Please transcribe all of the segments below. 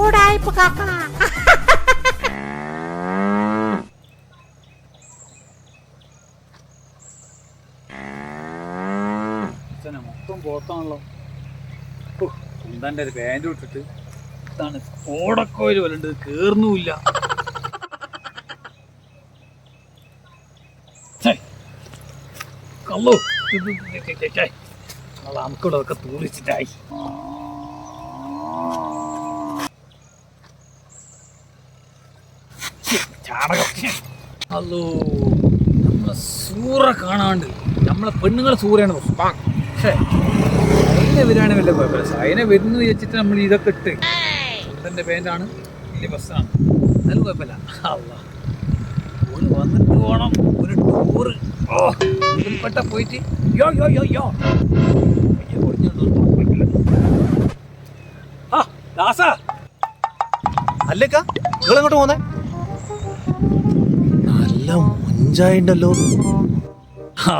ഉടായ്പ കാക്ക മൊത്തം പോത്താണല്ലോ കുന്തന്റെ ഒരു പാന്റ് ഇട്ടിട്ട് ഇതാണ് ഓടക്കോയിൽ വല്ലണ്ട് കേറുന്നുമില്ല കള്ളോ നമുക്കിവിടെ ഒക്കെ തൂറിച്ചിട്ടായി ചാടകം അല്ലോ നമ്മളെ സൂറ കാണാണ്ട് നമ്മളെ പെണ്ണുങ്ങളെ സൂറയാണ് പക്ഷേ സൈന വരികയാണ് വല്ല കുഴപ്പമില്ല. സൈന വരുന്നു വെച്ചിട്ട് നമ്മൾ ഇതൊക്കെ ഇട്ട്. സ്വന്തന്റെ പേന്റാണ് വലിയ ബസ്സാണ്. എന്നാലും കുഴപ്പമില്ല. അല്ല ഒരു വന്നിട്ട് പോകണം ഒരു ടൂറ്. ഓ ഉരുൾപ്പെട്ട പോയിട്ട്. യോ യോ യോ യോ. ദാസ. അല്ലേക്കാ? നിങ്ങൾ എങ്ങോട്ട് പോന്നെ? നല്ല മുഞ്ചായിണ്ടല്ലോ.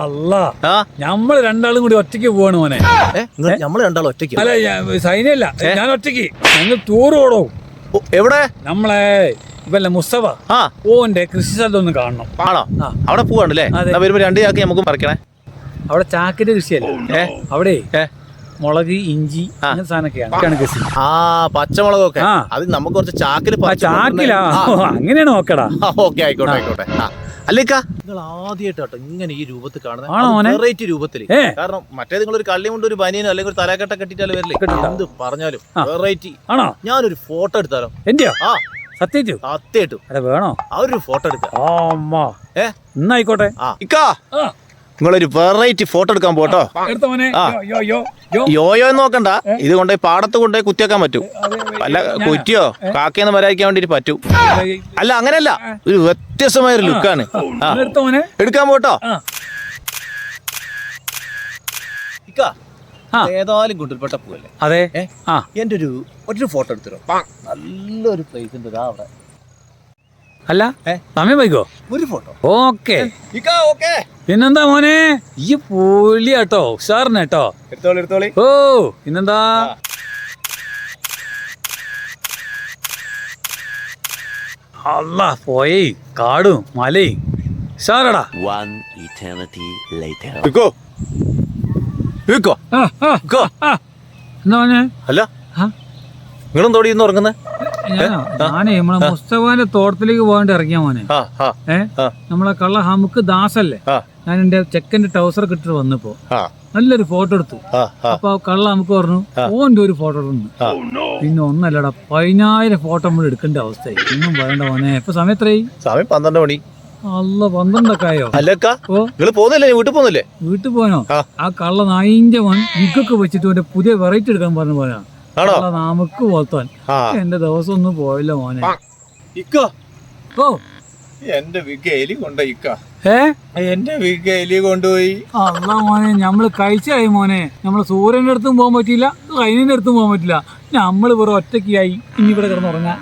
അല്ല ആ? നമ്മൾ രണ്ടാളും കൂടി ഒറ്റയ്ക്ക് പോവാണ് മോനെ. ഞമ്മൾ നമ്മൾ രണ്ടാളും ഒറ്റയ്ക്ക്? അല്ല ഞാൻ- സൈന്യല്ല. ഞാൻ ഒറ്റയ്ക്ക്. ഞങ്ങൾ ടൂർ ഓടോ. എവിടെ? നമ്മളെ ഇവല്ല മുസ്തഫ. ആ. ഓന്റെ കൃഷി സ്ഥലത്തൊന്ന് കാണണം. ആണോ? അവിടെ പോവാണല്ലേ വരുമ്പോ രണ്ട് ചാക്കി നമുക്ക് പറിക്കണേ. അവിടെ ചാക്കിന്റെ കൃഷിയല്ലേ? അവിടെ. മുളക് ഇഞ്ചി അങ്ങനെ സാധനമൊക്കെയാണ്. ആ പച്ചമുളകൊക്കെ. അത് നമുക്ക് കുറച്ച് ചാക്കിൽ ചാക്കിലാ. അങ്ങനെയാണ് നോക്കടാ. ഓക്കെ ആയിക്കോട്ടെ ആയിക്കോട്ടെ. അല്ലേക്കാ നിങ്ങൾ ആദ്യമായിട്ടോ ഇങ്ങനെ ഈ രൂപത്തിൽ കാണുന്നത്? വെറൈറ്റി രൂപത്തിൽ കാരണം മറ്റേ നിങ്ങൾ ഒരു കള്ളി കൊണ്ട് ഒരു ബനിയനോ അല്ലെങ്കിൽ ഒരു തലക്കെട്ട കെട്ടിട്ടാലും വരില്ലേ? എന്ത് പറഞ്ഞാലും. വെറൈറ്റി ആണോ? ഞാനൊരു ഫോട്ടോ എടുത്താലോ? എന്റെയോ? ആ. സത്യേച്ചു സത്യമായിട്ടും. വേണോ? ആ ഒരു ഫോട്ടോ എടുക്കാം. ആ അമ്മ. ഏ? ഇന്നായിക്കോട്ടെ ആ. ഇക്കാ! നിങ്ങളൊരു വെറൈറ്റി ഫോട്ടോ എടുക്കാൻ പോട്ടോ. യോയോ എന്ന് നോക്കണ്ട. ഇത് കൊണ്ട് പാടത്ത് കൊണ്ടുപോയി കുത്തിയേക്കാൻ പറ്റും. അല്ല കുറ്റിയോ കാക്കയൊന്നും വരാതിരിക്കാൻ വേണ്ടിട്ട് പറ്റൂ. അല്ല അങ്ങനെയല്ല. ഒരു വ്യത്യസ്തമായ ഒരു ലുക്കാണ് എടുക്കാൻ പോട്ടോ. ഏതായാലും ഗുണ്ടിൽപ്പെട്ട പോവല്ലേ? അതെ. ആ. എന്റെ ഒരു ഒരു ഫോട്ടോ എടുത്തിരോ നല്ലൊരു പ്ലേസ് ഉണ്ട് അവിടെ. അല്ല? സമയം വൈകോ ഒരു ഫോട്ടോ ഓക്കെ. ഇക്ക ഓക്കെ പിന്നെന്താ മോനെ? ഈ പൊളിയാട്ടോ ഉഷാറിന് കേട്ടോ. എടുത്തോളി എടുത്തോളി. ഓ പിന്നെന്താ? അല്ല പോയി കാടും മലയും. ഉഷാറടാ. One eternity later. ഇക്കോ ഇക്കോ ആ, ആ, ഇക്കോ ആ. എന്താ മോനെ? അല്ല. ആ, നിങ്ങളും ഇന്ന് ഉറങ്ങുന്നത് ഞാനോ? ഞാനേ നമ്മളെ മുസ്തഫാന്റെ തോട്ടത്തിലേക്ക് പോകാണ്ട് ഇറങ്ങിയ മോനെ. ആ ആ. ഏ? ആ. നമ്മളെ കള്ള ഹമുക്ക് ദാസല്ലേ? ആ. ഞാൻ എന്റെ ചെക്കന്റെ ടൗസർ കിട്ടിട്ട് വന്നപ്പോ നല്ലൊരു ഫോട്ടോ എടുത്തു. അപ്പൊ കള്ള നമുക്ക് പറഞ്ഞു ഓന്റെ ഒരു ഫോട്ടോ എടുക്കുന്നു ആ. പിന്നെ ഒന്നല്ലടാ പതിനായിരം ഫോട്ടോ നമ്മൾ എടുക്കേണ്ട അവസ്ഥയായി. ഇന്നും പറയണ്ട മോനെ. ഇപ്പൊ സമയം എത്രയായി? സമയം പന്ത്രണ്ട് മണി. അല്ല പന്ത്രണ്ടൊക്കെ ആയോ? പോകുന്നില്ലേ? വീട്ടിൽ പോകുന്നില്ലേ? വീട്ടിൽ പോനോ ആ. കള്ള നായിന്റെ മോൻ വിഗൊക്കെ വെച്ചിട്ട് ഓന്റെ പുതിയ വെറൈറ്റി എടുക്കാൻ പറഞ്ഞു പോയാ. കള്ള നമുക്ക് പോത്താൻ എന്റെ ദിവസം ഒന്നും പോയില്ല മോനെ. ഇക്കോ. ഓ. എന്റെ വിഗ എലി ഏ? എന്റെ വിഗ എലി കൊണ്ടുപോയി. അല്ല മോനെ നമ്മൾ കഴിച്ചായി മോനെ. നമ്മൾ സൂര്യന്റെ അടുത്തും പോകാൻ പറ്റില്ല കൈനിന്റെ അടുത്തും പോകാൻ പറ്റില്ല നമ്മൾ വെറും ഒറ്റയ്ക്കായി ഇനി ഇവിടെ കിടന്നുറങ്ങാൻ